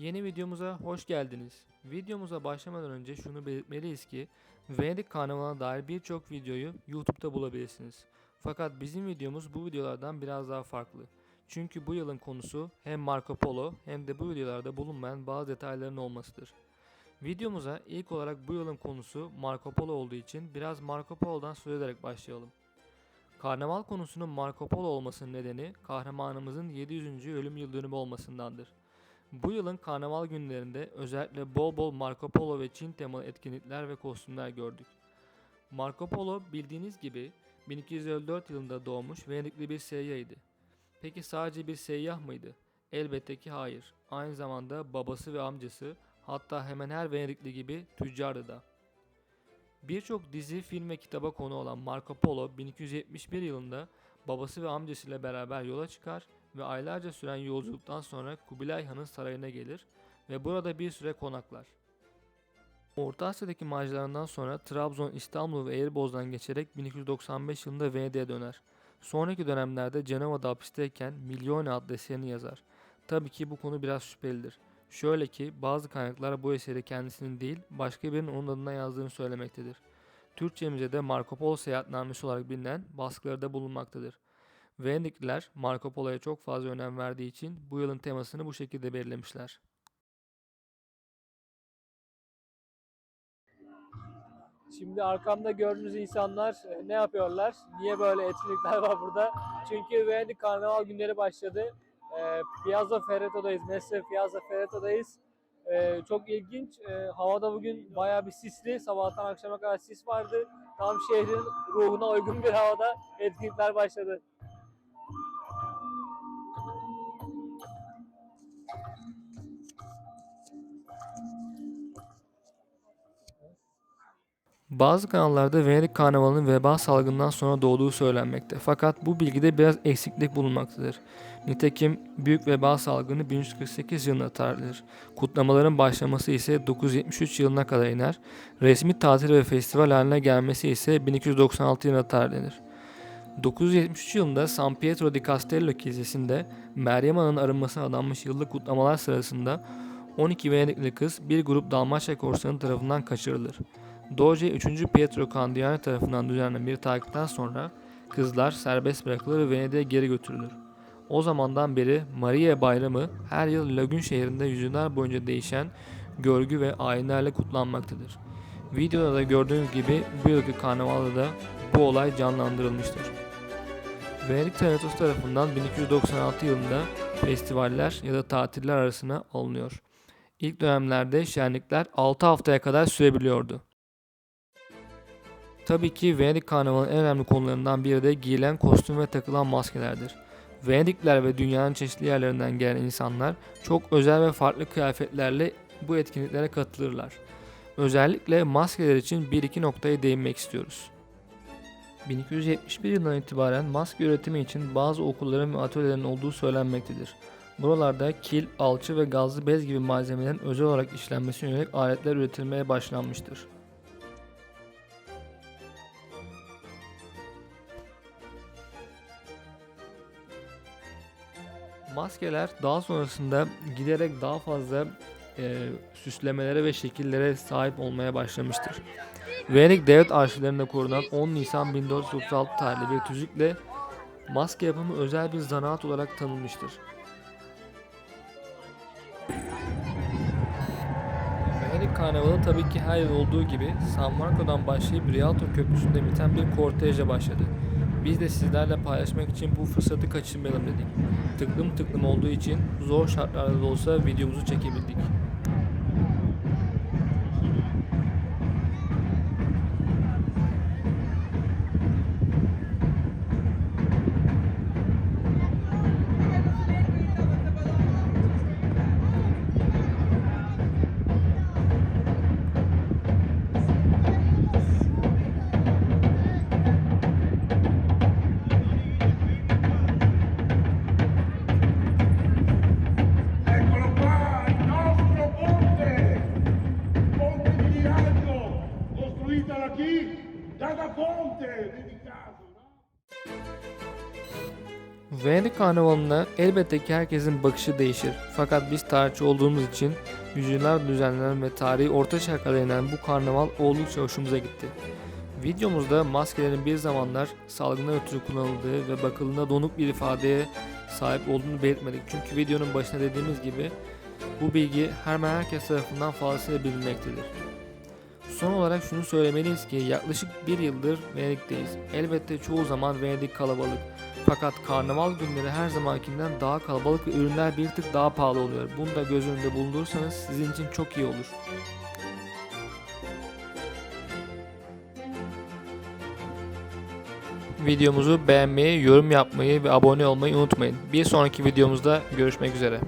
Yeni videomuza hoş geldiniz. Videomuza başlamadan önce şunu belirtmeliyiz ki Venedik Karnavalı'na dair birçok videoyu YouTube'da bulabilirsiniz. Fakat bizim videomuz bu videolardan biraz daha farklı. Çünkü bu yılın konusu hem Marco Polo hem de bu videolarda bulunmayan bazı detayların olmasıdır. Videomuza ilk olarak bu yılın konusu Marco Polo olduğu için biraz Marco Polo'dan söz ederek başlayalım. Karnaval konusunun Marco Polo olmasının nedeni kahramanımızın 700. ölüm yıl dönümü olmasındandır. Bu yılın karnaval günlerinde özellikle bol bol Marco Polo ve Çin temalı etkinlikler ve kostümler gördük. Marco Polo bildiğiniz gibi 1254 yılında doğmuş Venedikli bir seyyahıydı. Peki sadece bir seyyah mıydı? Elbette ki hayır. Aynı zamanda babası ve amcası hatta hemen her Venedikli gibi tüccardı da. Birçok dizi, film ve kitaba konu olan Marco Polo 1271 yılında babası ve amcasıyla beraber yola çıkar ve aylarca süren yolculuktan sonra Kubilay Han'ın sarayına gelir ve burada bir süre konaklar. Orta Asya'daki maceralarından sonra Trabzon, İstanbul ve Eğriboz'dan geçerek 1295 yılında Venedik'e döner. Sonraki dönemlerde Cenova'da hapisteyken Milyone adlı eserini yazar. Tabii ki bu konu biraz şüphelidir. Şöyle ki bazı kaynaklar bu eseri kendisinin değil başka birinin onun adına yazdığını söylemektedir. Türkçemize de Marco Polo seyahatnamesi olarak bilinen baskıları da bulunmaktadır. Venedikliler Marco Polo'ya çok fazla önem verdiği için bu yılın temasını bu şekilde belirlemişler. Şimdi arkamda gördüğünüz insanlar e, ne yapıyorlar? Niye böyle etkinlikler var burada? Çünkü Venedik Karnaval günleri başladı. E, Piazza Ferreto'dayız. Mestre Piazza Ferreto'dayız. E, çok ilginç. E, havada bugün bayağı bir sisli. Sabahtan akşama kadar sis vardı. Tam şehrin ruhuna uygun bir havada etkinlikler başladı. Bazı kanallarda Venedik Karnavalı'nın veba salgından sonra doğduğu söylenmekte. Fakat bu bilgide biraz eksiklik bulunmaktadır. Nitekim büyük veba salgını 1148 yılına tarihlidir. Kutlamaların başlaması ise 973 yılına kadar iner. Resmi tatil ve festival haline gelmesi ise 1296 yılına tarihlenir. 973 yılında San Pietro di Castello Kilisesi'nde Meryem Ana'nın arınmasına adanmış yıllık kutlamalar sırasında 12 Venedikli kız bir grup Dalmaçya korsanı tarafından kaçırılır. Doge 3. Pietro Candiani tarafından düzenlenen bir takipten sonra kızlar serbest bırakılır ve Venedik'e geri götürülür. O zamandan beri Maria Bayramı her yıl Lagün şehrinde yüzyıllar boyunca değişen görgü ve ayinlerle kutlanmaktadır. Videoda da gördüğünüz gibi bu yılki karnavalda da bu olay canlandırılmıştır. Venedik Senatosu tarafından 1296 yılında festivaller ya da tatiller arasına alınıyor. İlk dönemlerde şenlikler 6 haftaya kadar sürebiliyordu. Tabii ki Venedik Karnavalı'nın en önemli konularından biri de giyilen kostüm ve takılan maskelerdir. Venedikler ve dünyanın çeşitli yerlerinden gelen insanlar çok özel ve farklı kıyafetlerle bu etkinliklere katılırlar. Özellikle maskeler için bir iki noktaya değinmek istiyoruz. 1271 yılından itibaren maske üretimi için bazı okulların ve atölyelerin olduğu söylenmektedir. Buralarda kil, alçı ve gazlı bez gibi malzemelerin özel olarak işlenmesine yönelik aletler üretilmeye başlanmıştır. Maskeler daha sonrasında giderek daha fazla e, süslemelere ve şekillere sahip olmaya başlamıştır. Venedik devlet arşivlerinde korunan 10 Nisan 1436 tarihli bir tüzükle maske yapımı özel bir zanaat olarak tanınmıştır. Venedik Karnavalı tabii ki her yıl olduğu gibi San Marco'dan başlayıp Rialto Köprüsü'nde biten bir kortejle başladı. Biz de sizlerle paylaşmak için bu fırsatı kaçırmayalım dedik. Tıklım tıklım olduğu için zor şartlarda da olsa videomuzu çekebildik. Chi? Da Da Ponte, dedicato? Venedik Karnavalı'na elbette ki herkesin bakışı değişir. Fakat biz tarihçi olduğumuz için yüzyıllar düzenlenen ve tarihi orta denilen bu karnaval oldukça hoşumuza gitti. Videomuzda maskelerin bir zamanlar salgından ötürü kullanıldığı ve bakıldığında donuk bir ifadeye sahip olduğunu belirtmedik. Çünkü videonun başında dediğimiz gibi bu bilgi hemen herkes tarafından fazlasıyla bilinmektedir. Son olarak şunu söylemeliyiz ki yaklaşık bir yıldır Venedik'teyiz. Elbette çoğu zaman Venedik kalabalık. Fakat karnaval günleri her zamankinden daha kalabalık ve ürünler bir tık daha pahalı oluyor. Bunu da göz önünde bulundurursanız sizin için çok iyi olur. Videomuzu beğenmeyi, yorum yapmayı ve abone olmayı unutmayın. Bir sonraki videomuzda görüşmek üzere.